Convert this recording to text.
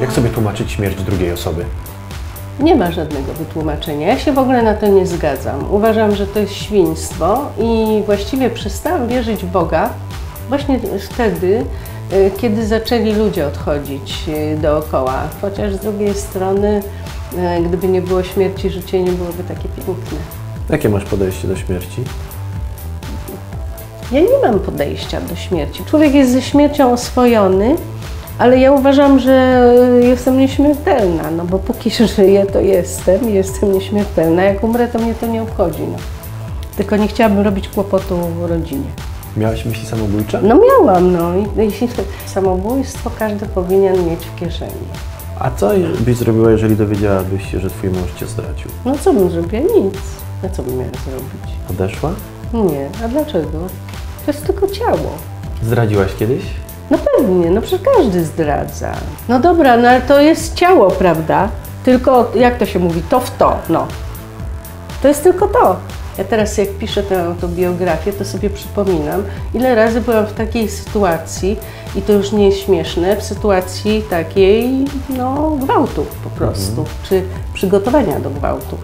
Jak sobie tłumaczyć śmierć drugiej osoby? Nie ma żadnego wytłumaczenia. Ja się w ogóle na to nie zgadzam. Uważam, że to jest świństwo i właściwie przestałam wierzyć w Boga właśnie wtedy, y, kiedy zaczęli ludzie odchodzić y, dookoła. Chociaż z drugiej strony, y, gdyby nie było śmierci, życie nie byłoby takie piękne. Jakie masz podejście do śmierci? Ja nie mam podejścia do śmierci. Człowiek jest ze śmiercią oswojony, ale ja uważam, że jestem nieśmiertelna, no bo póki żyję, to jestem i jestem nieśmiertelna. Jak umrę, to mnie to nie obchodzi. No. Tylko nie chciałabym robić kłopotu rodzinie. Miałaś myśli samobójcze? No miałam, no i jeśli samobójstwo każdy powinien mieć w kieszeni. A co byś zrobiła, jeżeli dowiedziałabyś się, że twój mąż cię zdradził? No co bym zrobiła? Nic. A co bym miała zrobić? Odeszła? Nie. A dlaczego? To jest tylko ciało. Zdradziłaś kiedyś? No pewnie, no przecież każdy zdradza. No dobra, no ale to jest ciało, prawda? Tylko, jak to się mówi, to w to, no. To jest tylko to. Ja teraz jak piszę tę autobiografię, to sobie przypominam, ile razy byłam w takiej sytuacji, i to już nie jest śmieszne, w sytuacji takiej, no, gwałtu po prostu, czy przygotowania do gwałtu.